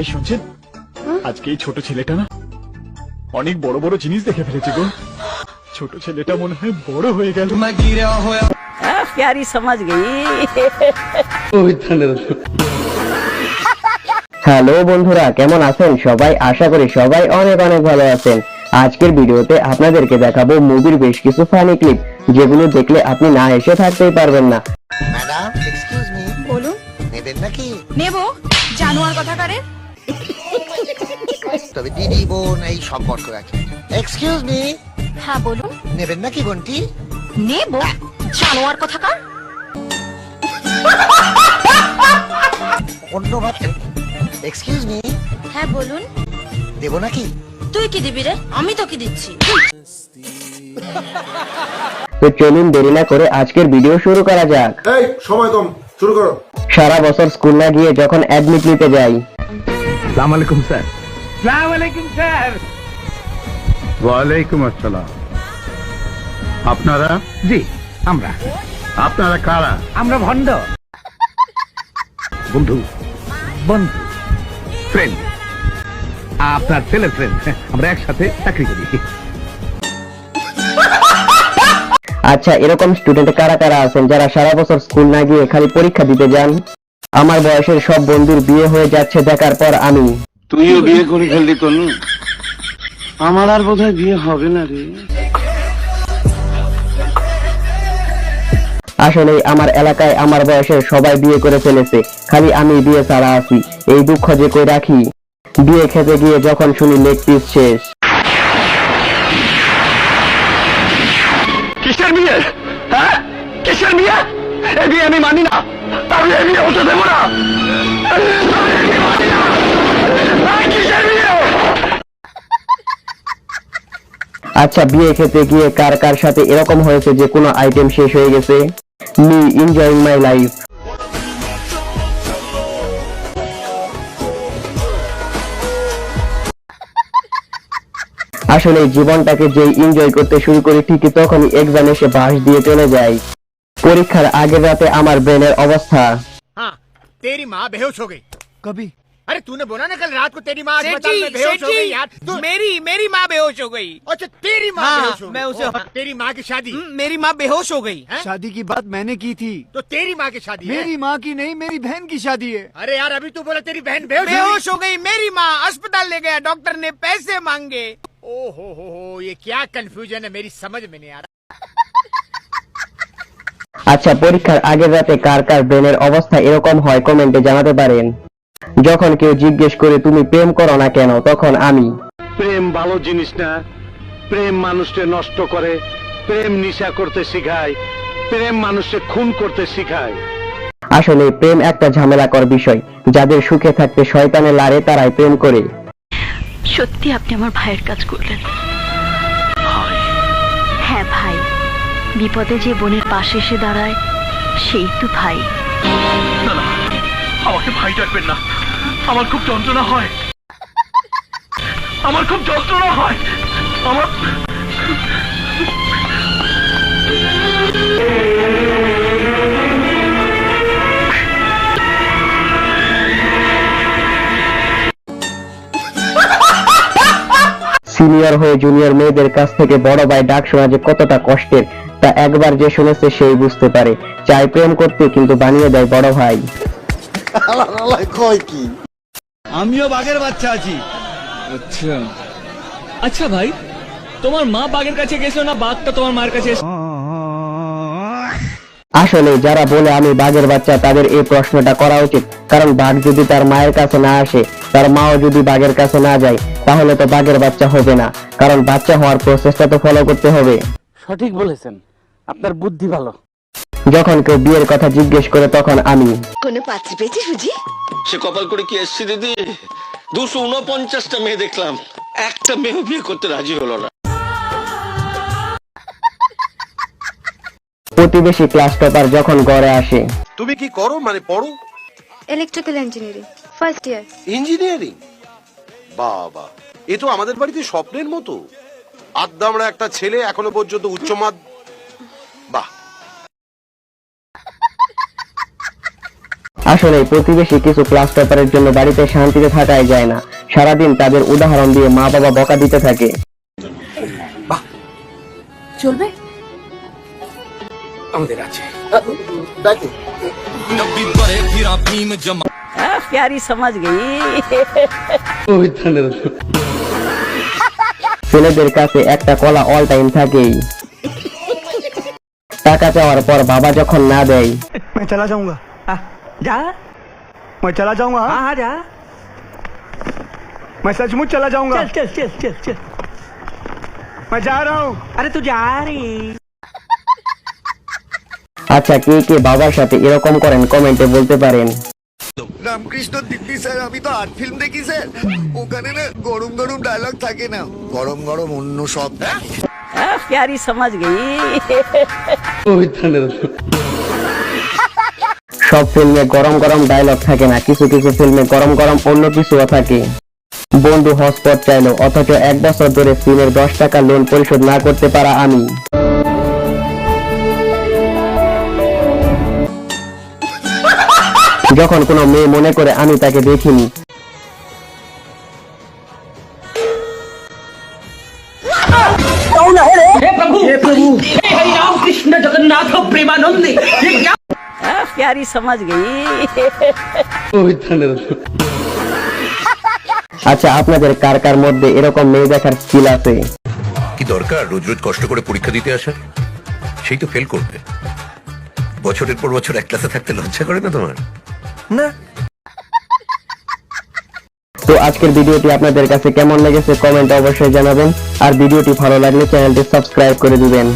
এই শুনছেন? আজকে এই ছোট ছেলেটা না অনেক বড় বড় জিনিস দেখে ফেলেছে গো। ছোট ছেলেটা মনে হয় বড় হয়ে গেল। প্যারি সমাজ হ্যালো বন্ধুরা কেমন আছেন? সবাই আশা করি সবাই অনেক অনেক ভালো আছেন। আজকের ভিডিওতে আপনাদেরকে দেখাবো মুভির বেশ কিছু ফানি ক্লিপ যেগুলো দেখলে আপনি না এসে থাকতেই পারবেন না। ম্যাডাম এক্সকিউজ মি বলুন। নেবেন নাকি? নেব। জানোয়ার কথা তবে দিদি বোন এই সম্পর্ক রাখে। এক্সকিউজ মি হ্যাঁ বলুন। নেবেন নাকি বোনটি নেব। জানোয়ার কথা কার অন্য এক্সকিউজ মি হ্যাঁ বলুন। দেবো নাকি? তুই কি দিবি রে? আমি তো কি দিচ্ছি। তো চলুন দেরি না করে আজকের ভিডিও শুরু করা যাক। এই সময় কম। শুরু করো। সারা বছর স্কুল না গিয়ে যখন অ্যাডমিট নিতে যাই সালাম আলাইকুম স্যার। সালাম আলাইকুম স্যার। ওয়ালাইকুম আসসালাম। আপনারা? জি আমরা। আপনারা কারা? আমরা ভণ্ড। বন্ধু। বন্ধু। ফ্রেন্ড আপনার ছেলে ফ্রেন্ড আমরা একসাথে চাকরি করি। আচ্ছা এরকম স্টুডেন্ট কারা কারা আছেন যারা সারা বছর স্কুল না গিয়ে খালি পরীক্ষা দিতে যান? আমার বয়সের সব বন্ধুর বিয়ে হয়ে যাচ্ছে দেখার পর আমি। তুইও বিয়ে করে ফেললি তনু। আমার আর বোধহয় বিয়ে হবে না রে। আসলে আমার এলাকায় আমার বয়সের সবাই বিয়ে করে ফেলেছে খালি আমি বিয়ে ছাড়া আছি এই দুঃখ যে কই রাখি? বিয়ে খেতে গিয়ে যখন শুনি লেগ পিস শেষ। কিসের বিয়ে? হ্যাঁ? কিসের বিয়ে? বিয়ে আমি মানি না। এই বিয়ে হতে দেবো না। আচ্ছা বিয়ে খেতে গিয়ে কার কার সাথে এরকম হয়েছে যে কোনো আইটেম শেষ হয়ে গেছে? মি এনজয়িং মাই লাইফ আসলে জীবনটাকে যেই এনজয় করতে শুরু করি, ঠিকই তখনই এক্সাম এসে বাস দিয়ে চলে যায়। পরীক্ষার আগের রাতে আমার ব্রেনের অবস্থা हाँ तेरी माँ बेहोश हो गई कभी अरे तूने बोला ना कल रात को तेरी माँ अस्पताल में बेहोश हो गई यार तू मेरी मेरी माँ बेहोश हो गई अच्छा तेरी माँ हाँ, बेहोश हो मैं गई। उसे- ओह, तेरी माँ की शादी हम्म, मेरी माँ बेहोश हो गई हैं? शादी की बात मैंने की थी तो तेरी माँ की शादी है मेरी माँ की नहीं मेरी बहन की शादी है अरे यार अभी तू बोला तेरी बहन बेहोश हो बेहोश हो गई मेरी माँ अस्पताल ले गया डॉक्टर ने पैसे मांगे गई ओ हो हो हो ये क्या कंफ्यूजन है मेरी समझ में नहीं आ रहा আচ্ছা পরীক্ষার আগের রাতে কার কার ব্রেনের অবস্থা এরকম হয় কমেন্টে জানাতে পারেন। যখন কেউ জিজ্ঞেস করে তুমি প্রেম করো না কেন? তখন আমি। প্রেম ভালো জিনিস না। প্রেম মানুষকে নষ্ট করে। প্রেম নিশা করতে শিখায়। প্রেম মানুষকে খুন করতে শিখায়। আসলে প্রেম একটা ঝামেলাকর বিষয়। যাদের সুখে থাকতে শয়তানে লারে তারাই প্রেম করে। সত্যি আপনি আমার ভাইয়ের কাজ করলেন। বিপদে যে বোনের পাশে এসে দাঁড়ায় সেই তো ভাই। আমাকে ভাই ডাকবেন না। আমার খুব যন্ত্রণা হয়। আমার খুব যন্ত্রণা হয়। আমার সিনিয়র হয়ে জুনিয়র মেয়েদের কাছ থেকে বড় ভাই ডাক শোনা যে কতটা কষ্টের। তা একবার যে শুনেছে সেই বুঝতে পারে। চাই প্রেম করতে কিন্তু বানিয়ে দেয় বড় ভাই। কয় কি আমিও বাঘের বাচ্চা আছি। আচ্ছা। আচ্ছা ভাই তোমার মা বাঘের কাছে গেছিল না? বাঘটা তোমার মার কাছে আসলে যারা বলে আমি বাঘের বাচ্চা তাদের এই প্রশ্নটা করা উচিত। কারণ বাঘ যদি তার মায়ের কাছে না আসে তার মাও যদি বাঘের কাছে না যায় তাহলে তো বাঘের বাচ্চা হবে না। কারণ বাচ্চা হওয়ার প্রসেসটা তো ফলো করতে হবে। সঠিক বলেছেন। আপনার বুদ্ধি ভালো। যখন কেউ বিয়ের কথা জিজ্ঞেস করে তখন আমি। কোনো পাত্র পেয়েছিস বুঝি সে কপাল করে কি এসছি দিদি? দুশো উনপঞ্চাশটা মেয়ে দেখলাম। একটা মেয়ে বিয়ে করতে রাজি হলো না। প্রতিবেশী ক্লাস টপার যখন গড়ে আসে। তুমি কি করো? মানে পড়ো? Electrical engineering first year engineering বাবা এ তো আমাদের বাড়িতে স্বপ্নের মতো। আদ্দামরা একটা ছেলে এখনও পর্যন্ত উচ্চ মাদ আসলে প্রতিবেশী কিছু ক্লাস পেপারের জন্য বাড়িতে শান্তিতে থাকাই যায় না। সারাদিন তাদের উদাহরণ দিয়ে মা বাবা বকা দিতে থাকে। চলবে? আমাদের আছে। ছেলেদের কাছে একটা কলা অল টাইম থাকেই। টাকা চাওয়ার পর বাবা যখন না দেয় চলা যাওয়া जा मैं चला जाऊंगा हाँ? हाँ जा मैं सचमुच चला जाऊंगा चल चल चल चल चल मैं जा रहा हूँ अरे तू जा रही আচ্ছা কে কে বাবার সাথে এরকম করেন কমেন্টে বলতে পারেন রামকৃষ্ণ দিব্যি স্যার আমি তো আর্ট ফিল্ম দেখি স্যার ওখানে না গরম গরম ডায়লগ থাকে না গরম গরম অন্য সব থাকে हाँ, प्यारी समझ गई সব ফিল্মে গরম গরম ডায়লগ থাকে না, কিছু কিছু ফিল্মে গরম গরম অন্য কিছুও থাকে। বন্ধু হসপট চাইলো, অথচ এক বছর ধরে ফিল্মের দশ টাকা লোন পরিশোধ না করতে পারা আমি। যখন কোনো মেয়ে মনে করে আমি তাকে দেখিনি हाँ, प्यारी समझ गई আচ্ছা আপনাদের কার কার মধ্যে এরকম মেয়ে দেখার স্কিল আছে কি দরকার রোজ রোজ কষ্ট করে পরীক্ষা দিতে আসার সেই তো ফেল করবে বছরের পর বছর এক ক্লাসে থাকতে লজ্জা করে না তোমার না তো আজকের ভিডিওটি আপনাদের কাছে কেমন লেগেছে কমেন্টে অবশ্যই জানাবেন আর ভিডিওটি ভালো লাগলে চ্যানেলটি সাবস্ক্রাইব করে দিবেন